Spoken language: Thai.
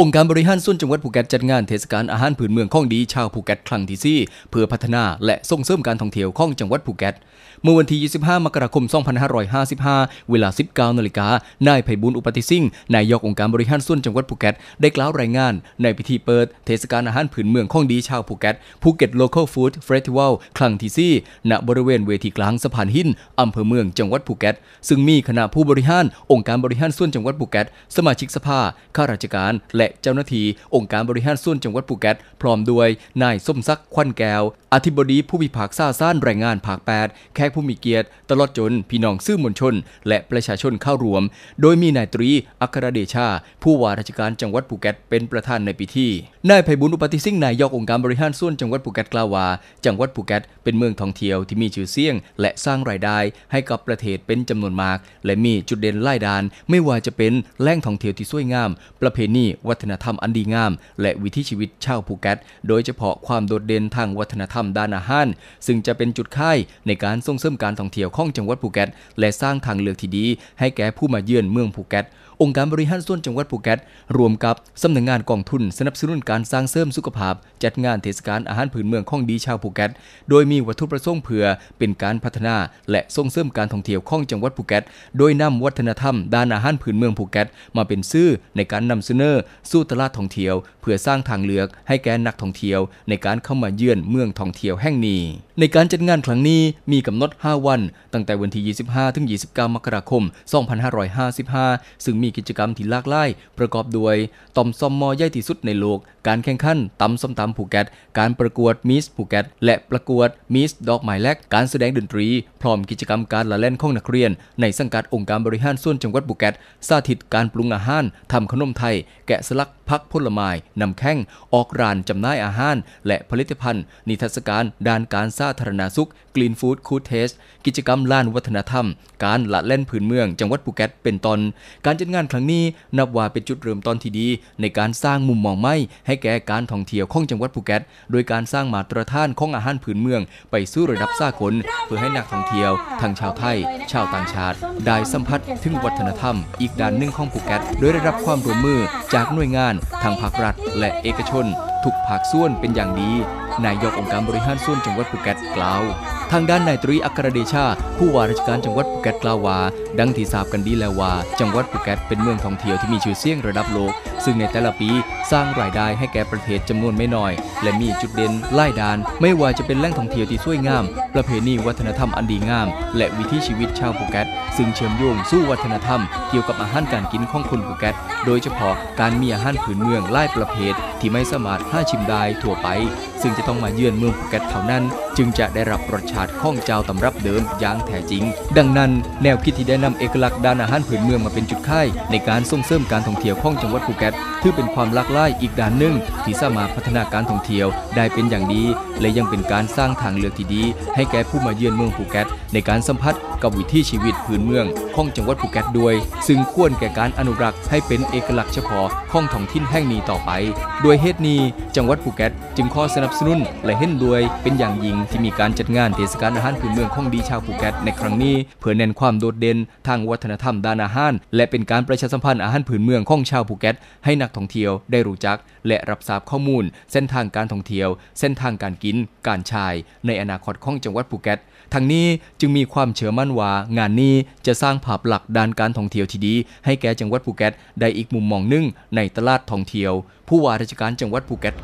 องค์การบริหารส่วนจังหวัดภูเก็ตจัดงานเทศกาลอาหารพื้นเมืองของดีชาวภูเก็ตครั้งที่ 4 เพื่อพัฒนาและส่งเสริมการท่องเที่ยวของจังหวัดภูเก็ต เมื่อวันที่ 25 มกราคม 2555 เวลา 19นาฬิกานายไพบุญอุปติสิ่งนายกองค์การบริหารส่วนจังหวัดภูเก็ตได้กล่าวรายงาน ในพิธีเปิดเทศกาลอาหารพื้นเมืองของดีชาวภูเก็ตภูเก็ต Local Food Festival ครั้งที่4ณบริเวณเวทีกลางสะพานหินอำเภอเมืองจังหวัดภูเก็ตซึ่งมีคณะผู้บริหารองค์การบริหารส่วนจังหวัดภูเก็ตสมาชิกสภาข้าราชการและเจ้าหน้าที่องค์การบริหารส่วนจังหวัดภูเก็ตพร้อมด้วยนายสมศักควันแก้ว อธิบดีผู้พิพากษาศาลแรงงานภาค8แขกผู้มีเกียรติ ตลอดจนพี่น้องซื่อมวลชน และประชาชนเข้ารวม โดยมีนายตรีอัครเดชา ผู้ว่าราชการจังหวัดภูเก็ตเป็นประธานในพิธีนายไพบุญอุปติสิ่งนายกองค์การบริหารส่วนจังหวัดภูเก็ตกล่าวว่าจังหวัดภูเก็ตเป็นเมืองท่องเที่ยวที่มีชื่อเสียง และสร้างรายได้ให้กับประเทศเป็นจำนวนมาก และมีจุดเด่นหลายด้าน ไม่ว่าจะเป็นแหล่งท่องเที่ยวที่สวยงาม ประเพณีวัฒนธรรมอันดีงาม และวิถีชีวิตชาวภูเก็ตโดยเฉพาะความโดดเด่นทางวัฒนธรรมด้านอาหาร ซึ่งจะเป็นจุดค่ายในการส่งเสริมการท่องเที่ยวของจังหวัดภูเก็ตและสร้างทางเลือกที่ดี ให้แก่ผู้มาเยือนเมืองภูเก็ต องค์การบริหารส่วนจังหวัดภูเก็ตรวมกับสำนักงงานกองทุนสนับสนุนการสร้างเสริมสุขภาพ จัดงานเทศกาลอาหารพื้นเมืองของดีชาวภูเก็ตโดยมีวัตถุประสงค์เพื่อเป็นการพัฒนา และส่งเสริมการท่องเที่ยวของจังหวัดภูเก็ตโดยนำวัฒนธรรมด้านอาหารพื้นเมืองภูเก็ตมาเป็นซื่อในการนำเสนอสู่ตลาดท่องเที่ยว เพื่อสร้างทางเลือกให้แก่นักท่องเที่ยว ในการเข้ามาเยือนเมืองท่องเที่ยวแห่งนี้ ในการจัดงานครั้งนี้มีกำหนด 5 วัน ตั้งแต่วันที่ 25 ถึง 29 มกราคม 2555 ซึ่งมีกิจกรรมที่หลากหลายประกอบด้วยต่อมซอมมอใหญ่ที่สุดในโลก การแข่งขันตำส้มตำภูเก็ต การประกวดมิสภูเก็ต และประกวดมิสดอกไม้แลกการแสดงดนตรี พร้อมกิจกรรมการละเล่นของนักเรียน ในสังกัดองค์การบริหารส่วนจังหวัดภูเก็ต สาธิตการปรุงอาหารทำขนมไทย แกะสลักพักผลไม้นำแข้ง ออกร้านจำหน่ายอาหาร และผลิตภัณฑ์ นิทรรศการด้านการสาธารณสุขกลีนฟู้ดคูเทสกิจกรรมล้านวัฒนธรรม การละเล่นพื้นเมืองจังหวัดภูเก็ตเป็นตอน การจัดงานครั้งนี้นับว่าเป็นจุดเริ่มต้นที่ดี ในการสร้างมุมมองใหม่ให้แก่การท่องเที่ยวของจังหวัดภูเก็ต โดยการสร้างมาตรฐานของอาหารพื้นเมือง ไปสู่ระดับสากลเพื่อให้นักท่องเที่ยว ทั้งชาวไทย ชาวต่างชาติ ได้สัมผัสถึงวัฒนธรรม อีกด้านหนึ่งของภูเก็ต โดยได้รับความร่วมมือจากหน่วยงานทางภาครัฐ และเอกชน ทุกภาคส่วนเป็นอย่างดี นายกองค์การบริหารส่วนจังหวัดภูเก็ตกล่าว ทางด้านนายตรีอัครเดชา ผู้ว่าราชการจังหวัดภูเก็ตกล่าวว่าดังที่ทราบกันดีแล้วว่า จังหวัดภูเก็ตเป็นเมืองท่องเที่ยวที่มีชื่อเสียงระดับโลก ซึ่งในแต่ละปีสร้างรายได้ให้แก่ประเทศจำนวนไม่น้อย และมีจุดเด่นหลายด้าน ไม่ว่าจะเป็นแหล่งท่องเที่ยวที่สวยงาม ประเพณีวัฒนธรรมอันดีงาม และวิถีชีวิตชาวภูเก็ตซึ่งเชื่อมโยงสู่วัฒนธรรม เกี่ยวกับอาหารการกินของคนภูเก็ตโดยเฉพาะการมีอาหารพื้นเมืองหลายประเภทที่ไม่สามารถหาชิมได้ทั่วไปซึ่งจะต้องมาเยือนเมืองภูเก็ตเท่านั้น จึงจะได้รับรสชาติข้องเจ้าตำรับเดิมอย่างแท้จริง ดังนั้นแนวคิดที่ได้นำเอกลักษณ์ด้านอาหารพื้นเมืองมาเป็นจุดค่ายในการส่งเสริมการท่องเที่ยวของจังหวัดภูเก็ตถือเป็นความหลากหลายอีกด้านหนึ่งที่สามารถพัฒนาการท่องเที่ยวได้เป็นอย่างดี และยังเป็นการสร้างทางเลือกที่ดี ให้แก่ผู้มาเยือนเมืองภูเก็ตในการสัมผัสกับวิถีชีวิตพื้นเมืองของจังหวัดภูเก็ตด้วย ซึ่งควรแก่การอนุรักษ์ให้เป็นเอกลักษณ์เฉพาะของท้องถิ่นแห่งนี้ต่อไปด้วยเหตุนี้จังหวัดภูเก็ตจึงขอสนับสนุนและเห็นด้วยเป็นอย่างยิ่งที่มีการจัดงานเทศกาลอาหารพื้นเมืองของดีชาวภูเก็ตในครั้งนี้ เพื่อเน้นความโดดเด่นทางวัฒนธรรมด้านอาหาร และเป็นการประชาสัมพันธ์อาหารพื้นเมืองของชาวภูเก็ตให้นักท่องเที่ยวได้รู้จัก และรับทราบข้อมูล เส้นทางการท่องเที่ยว เส้นทางการกิน การชาย ในอนาคตของจังหวัดภูเก็ตทั้งนี้จึงมีความเชื่อมั่นว่างานนี้จะสร้างภาพหลักด้านการท่องเที่ยวที่ดี ให้แก่จังหวัดภูเก็ตได้อีกมุมมองหนึ่งในตลาดท่องเที่ยว ผู้ว่าราชการจังหวัดภูเก็ต